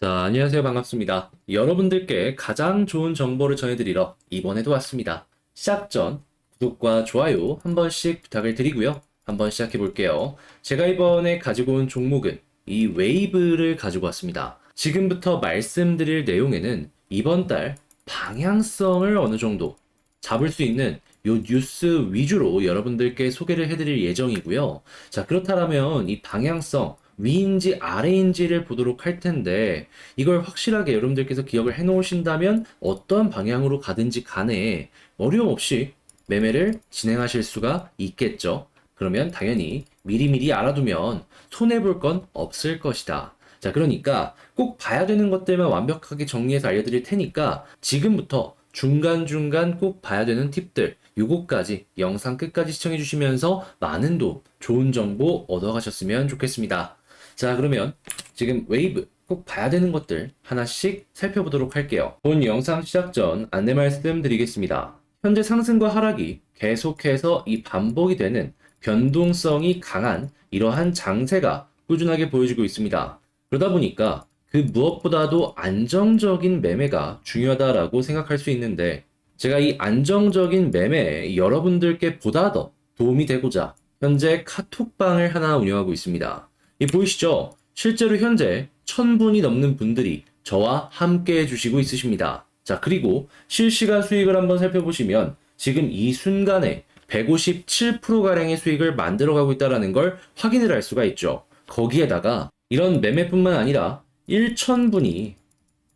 자, 안녕하세요. 반갑습니다. 여러분들께 가장 좋은 정보를 전해드리러 이번에도 왔습니다. 시작 전 구독과 좋아요 한 번씩 부탁을 드리고요. 한번 시작해 볼게요. 제가 이번에 가지고 온 종목은 이 웨이브를 가지고 왔습니다. 지금부터 말씀드릴 내용에는 이번 달 방향성을 어느 정도 잡을 수 있는 요 뉴스 위주로 여러분들께 소개를 해드릴 예정이고요. 자, 그렇다면 이 방향성 위인지 아래인지를 보도록 할 텐데 이걸 확실하게 여러분들께서 기억을 해 놓으신다면 어떤 방향으로 가든지 간에 어려움 없이 매매를 진행하실 수가 있겠죠. 그러면 당연히 미리미리 알아두면 손해볼 건 없을 것이다. 자, 그러니까 꼭 봐야 되는 것들만 완벽하게 정리해서 알려드릴 테니까 지금부터 중간중간 꼭 봐야 되는 팁들, 요거까지 영상 끝까지 시청해 주시면서 많은 도움, 좋은 정보 얻어가셨으면 좋겠습니다. 자, 그러면 지금 웨이브 꼭 봐야 되는 것들 하나씩 살펴보도록 할게요. 본 영상 시작 전 안내 말씀 드리겠습니다. 현재 상승과 하락이 계속해서 이 반복이 되는 변동성이 강한 이러한 장세가 꾸준하게 보여지고 있습니다. 그러다 보니까 그 무엇보다도 안정적인 매매가 중요하다라고 생각할 수 있는데 제가 이 안정적인 매매에 여러분들께 보다 더 도움이 되고자 현재 카톡방을 하나 운영하고 있습니다. 이 보이시죠? 실제로 현재 천 분이 넘는 분들이 저와 함께 해주시고 있으십니다. 자, 그리고 실시간 수익을 한번 살펴보시면 지금 이 순간에 157%가량의 수익을 만들어가고 있다는 걸 확인을 할 수가 있죠. 거기에다가 이런 매매뿐만 아니라 1,000분이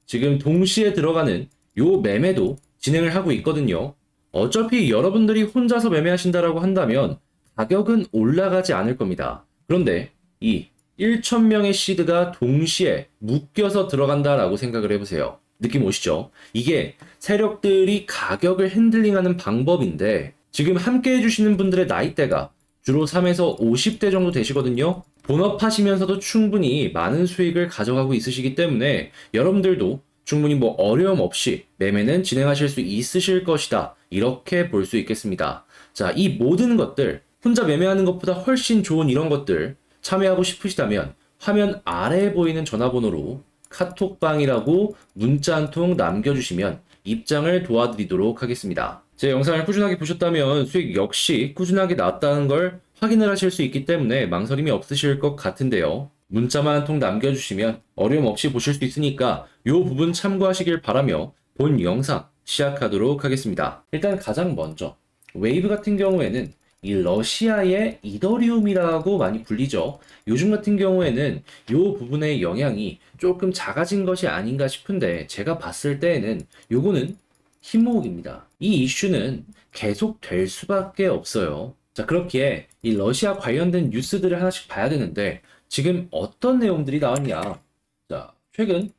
지금 동시에 들어가는 요 매매도 진행을 하고 있거든요. 어차피 여러분들이 혼자서 매매하신다라고 한다면 가격은 올라가지 않을 겁니다. 그런데 이 1,000명의 시드가 동시에 묶여서 들어간다라고 생각을 해보세요. 느낌 오시죠? 이게 세력들이 가격을 핸들링하는 방법인데 지금 함께 해주시는 분들의 나이대가 주로 3에서 50대 정도 되시거든요. 본업하시면서도 충분히 많은 수익을 가져가고 있으시기 때문에 여러분들도 충분히 뭐 어려움 없이 매매는 진행하실 수 있으실 것이다. 이렇게 볼 수 있겠습니다. 자, 이 모든 것들 혼자 매매하는 것보다 훨씬 좋은 이런 것들 참여하고 싶으시다면 화면 아래에 보이는 전화번호로 카톡방이라고 문자 한 통 남겨주시면 입장을 도와드리도록 하겠습니다. 제 영상을 꾸준하게 보셨다면 수익 역시 꾸준하게 나왔다는 걸 확인을 하실 수 있기 때문에 망설임이 없으실 것 같은데요. 문자만 한 통 남겨주시면 어려움 없이 보실 수 있으니까 이 부분 참고하시길 바라며 본 영상 시작하도록 하겠습니다. 일단 가장 먼저 웨이브 같은 경우에는 이 러시아의 이더리움이라고 많이 불리죠. 요즘 같은 경우에는 이 부분의 영향이 조금 작아진 것이 아닌가 싶은데 제가 봤을 때에는 요거는 흰목입니다. 이 이슈는 계속 될 수밖에 없어요. 자, 그렇기에 이 러시아 관련된 뉴스들을 하나씩 봐야 되는데 지금 어떤 내용들이 나왔냐? 자, 최근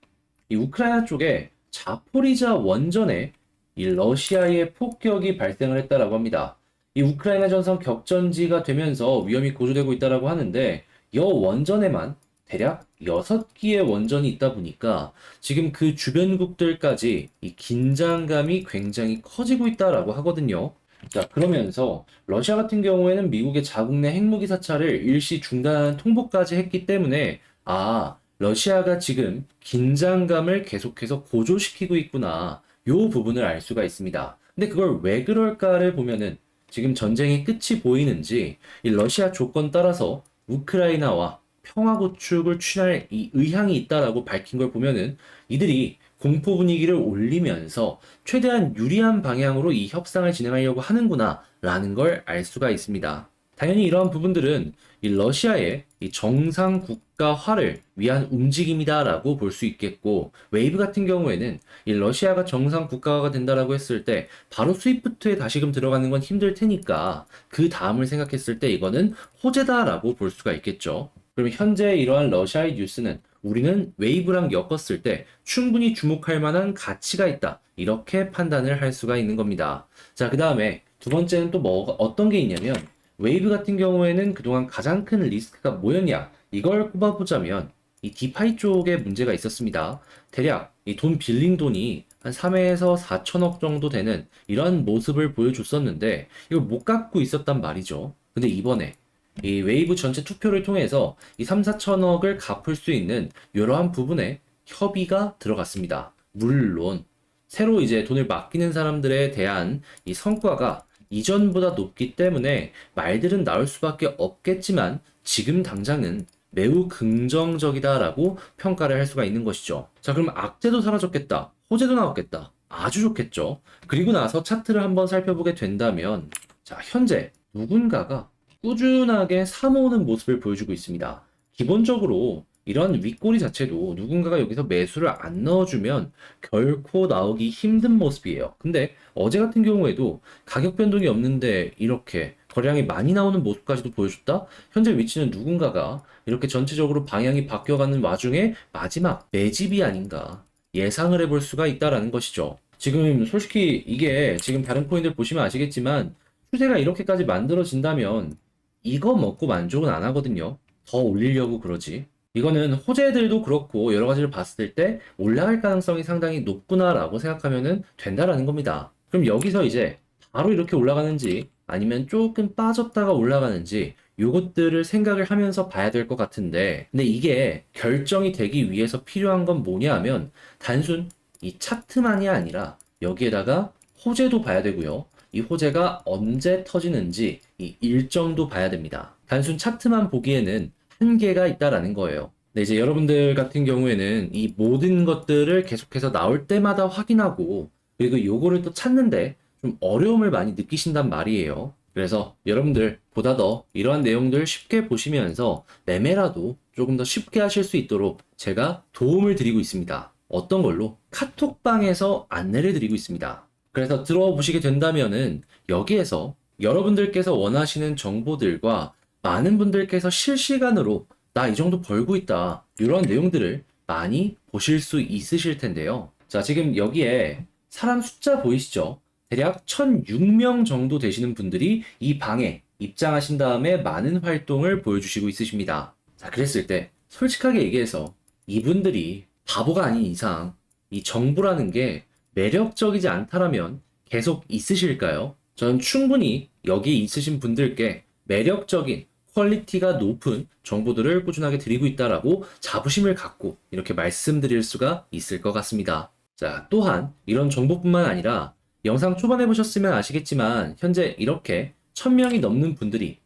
이 우크라이나 쪽에 자포리자 원전에 이 러시아의 폭격이 발생을 했다라고 합니다. 이 우크라이나 전선 격전지가 되면서 위험이 고조되고 있다라고 하는데 이 원전에만 대략 6기의 원전이 있다 보니까 지금 그 주변국들까지 이 긴장감이 굉장히 커지고 있다라고 하거든요. 자, 그러면서 러시아 같은 경우에는 미국의 자국 내 핵무기 사찰을 일시 중단 통보까지 했기 때문에 아, 러시아가 지금 긴장감을 계속해서 고조시키고 있구나. 요 부분을 알 수가 있습니다. 근데 그걸 왜 그럴까를 보면은 지금 전쟁의 끝이 보이는지 이 러시아 조건 따라서 우크라이나와 평화 구축을 취할 이 의향이 있다라고 밝힌 걸 보면은 이들이 공포 분위기를 올리면서 최대한 유리한 방향으로 이 협상을 진행하려고 하는구나라는 걸 알 수가 있습니다. 당연히 이러한 부분들은 이 러시아의 이 정상 국가화를 위한 움직임이다라고 볼 수 있겠고 웨이브 같은 경우에는 이 러시아가 정상 국가화가 된다라고 했을 때 바로 스위프트에 다시금 들어가는 건 힘들 테니까 그 다음을 생각했을 때 이거는 호재다라고 볼 수가 있겠죠. 그럼 현재 이러한 러시아의 뉴스는 우리는 웨이브랑 엮었을 때 충분히 주목할 만한 가치가 있다. 이렇게 판단을 할 수가 있는 겁니다. 자, 그 다음에 두 번째는 또 뭐가 어떤 게 있냐면 웨이브 같은 경우에는 그동안 가장 큰 리스크가 뭐였냐? 이걸 꼽아보자면 이 디파이 쪽에 문제가 있었습니다. 대략 이 돈 빌린 돈이 한 3회에서 4천억 정도 되는 이런 모습을 보여줬었는데 이걸 못 갚고 있었단 말이죠. 근데 이번에 이 웨이브 전체 투표를 통해서 이 3, 4천억을 갚을 수 있는 이러한 부분에 협의가 들어갔습니다. 물론 새로 이제 돈을 맡기는 사람들에 대한 이 성과가 이전보다 높기 때문에 말들은 나올 수밖에 없겠지만 지금 당장은 매우 긍정적이다라고 평가를 할 수가 있는 것이죠. 자, 그럼 악재도 사라졌겠다. 호재도 나왔겠다. 아주 좋겠죠. 그리고 나서 차트를 한번 살펴보게 된다면, 자, 현재 누군가가 꾸준하게 사모으는 모습을 보여주고 있습니다. 기본적으로 이런 윗꼬리 자체도 누군가가 여기서 매수를 안 넣어주면 결코 나오기 힘든 모습이에요. 근데 어제 같은 경우에도 가격 변동이 없는데 이렇게 거래량이 많이 나오는 모습까지도 보여줬다? 현재 위치는 누군가가 이렇게 전체적으로 방향이 바뀌어가는 와중에 마지막 매집이 아닌가 예상을 해볼 수가 있다라는 것이죠. 지금 솔직히 이게 지금 다른 코인들 보시면 아시겠지만 추세가 이렇게까지 만들어진다면 이거 먹고 만족은 안 하거든요. 더 올리려고 그러지. 이거는 호재들도 그렇고 여러 가지를 봤을 때 올라갈 가능성이 상당히 높구나라고 생각하면은 된다라는 겁니다. 그럼 여기서 이제 바로 이렇게 올라가는지 아니면 조금 빠졌다가 올라가는지 요것들을 생각을 하면서 봐야 될 것 같은데 근데 이게 결정이 되기 위해서 필요한 건 뭐냐 하면 단순 이 차트만이 아니라 여기에다가 호재도 봐야 되고요. 이 호재가 언제 터지는지 이 일정도 봐야 됩니다. 단순 차트만 보기에는 한계가 있다라는 거예요. 네, 이제 여러분들 같은 경우에는 이 모든 것들을 계속해서 나올 때마다 확인하고 그리고 요거를 또 찾는데 좀 어려움을 많이 느끼신단 말이에요. 그래서 여러분들 보다 더 이러한 내용들 쉽게 보시면서 매매라도 조금 더 쉽게 하실 수 있도록 제가 도움을 드리고 있습니다. 어떤 걸로? 카톡방에서 안내를 드리고 있습니다. 그래서 들어보시게 된다면은 여기에서 여러분들께서 원하시는 정보들과 많은 분들께서 실시간으로 나 이 정도 벌고 있다. 이런 내용들을 많이 보실 수 있으실 텐데요. 자, 지금 여기에 사람 숫자 보이시죠? 대략 1006명 정도 되시는 분들이 이 방에 입장하신 다음에 많은 활동을 보여주시고 있으십니다. 자, 그랬을 때 솔직하게 얘기해서 이분들이 바보가 아닌 이상 이 정보라는 게 매력적이지 않다라면 계속 있으실까요? 저는 충분히 여기 있으신 분들께 매력적인 퀄리티가 높은 정보들을 꾸준하게 드리고 있다라고 자부심을 갖고 이렇게 말씀드릴 수가 있을 것 같습니다. 자, 또한 이런 정보뿐만 아니라 영상 초반에 보셨으면 아시겠지만 현재 이렇게 1000명이 넘는 분들이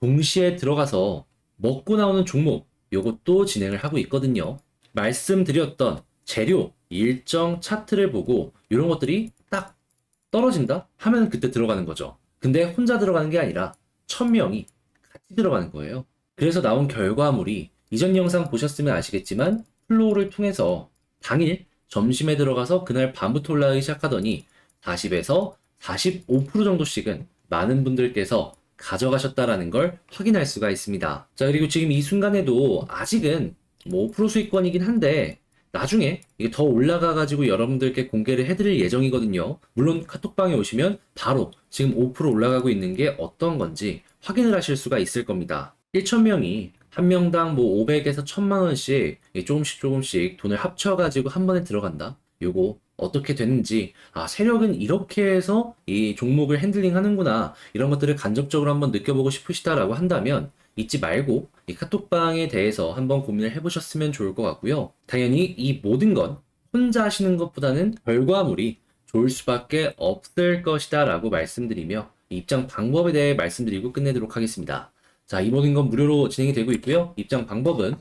동시에 들어가서 먹고 나오는 종목 요것도 진행을 하고 있거든요. 말씀드렸던 재료, 일정 차트를 보고 이런 것들이 딱 떨어진다 하면 그때 들어가는 거죠. 근데 혼자 들어가는 게 아니라 1000명이 같이 들어가는 거예요. 그래서 나온 결과물이 이전 영상 보셨으면 아시겠지만 플로우를 통해서 당일 점심에 들어가서 그날 밤부터 올라가기 시작하더니 40에서 45% 정도씩은 많은 분들께서 가져가셨다라는 걸 확인할 수가 있습니다. 자, 그리고 지금 이 순간에도 아직은 뭐5% 수익권이긴 한데 나중에 이게 더 올라가가지고 여러분들께 공개를 해드릴 예정이거든요. 물론 카톡방에 오시면 바로 지금 5% 올라가고 있는 게 어떤 건지 확인을 하실 수가 있을 겁니다. 1,000명이 한 명당 뭐 500에서 1000만 원씩 조금씩 조금씩 돈을 합쳐가지고 한 번에 들어간다. 요거 어떻게 되는지 아 세력은 이렇게 해서 이 종목을 핸들링 하는구나 이런 것들을 간접적으로 한번 느껴보고 싶으시다라고 한다면 잊지 말고 이 카톡방에 대해서 한번 고민을 해보셨으면 좋을 것 같고요. 당연히 이 모든 건 혼자 하시는 것보다는 결과물이 좋을 수밖에 없을 것이다 라고 말씀드리며 이 입장 방법에 대해 말씀드리고 끝내도록 하겠습니다. 자, 이 모든 건 무료로 진행이 되고 있고요. 입장 방법은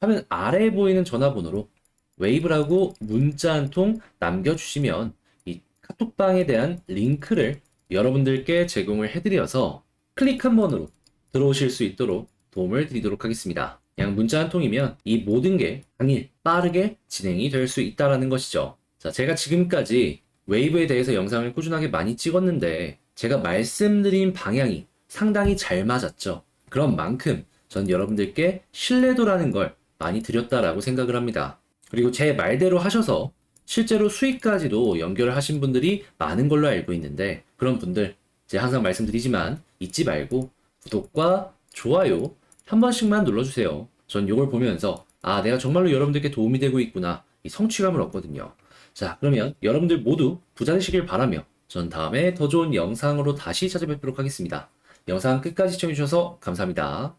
화면 아래에 보이는 전화번호로 웨이브라고 문자 한 통 남겨주시면 이 카톡방에 대한 링크를 여러분들께 제공을 해드려서 클릭 한 번으로 들어오실 수 있도록 도움을 드리도록 하겠습니다. 그냥 문자 한 통이면 이 모든 게 당일 빠르게 진행이 될 수 있다라는 것이죠. 자, 제가 지금까지 웨이브에 대해서 영상을 꾸준하게 많이 찍었는데 제가 말씀드린 방향이 상당히 잘 맞았죠. 그런 만큼 전 여러분들께 신뢰도라는 걸 많이 드렸다라고 생각을 합니다. 그리고 제 말대로 하셔서 실제로 수익까지도 연결을 하신 분들이 많은 걸로 알고 있는데 그런 분들 제가 항상 말씀드리지만 잊지 말고 구독과 좋아요 한 번씩만 눌러주세요. 전 이걸 보면서 아 내가 정말로 여러분들께 도움이 되고 있구나 이 성취감을 얻거든요. 자 그러면 여러분들 모두 부자 되시길 바라며 전 다음에 더 좋은 영상으로 다시 찾아뵙도록 하겠습니다. 영상 끝까지 시청해주셔서 감사합니다.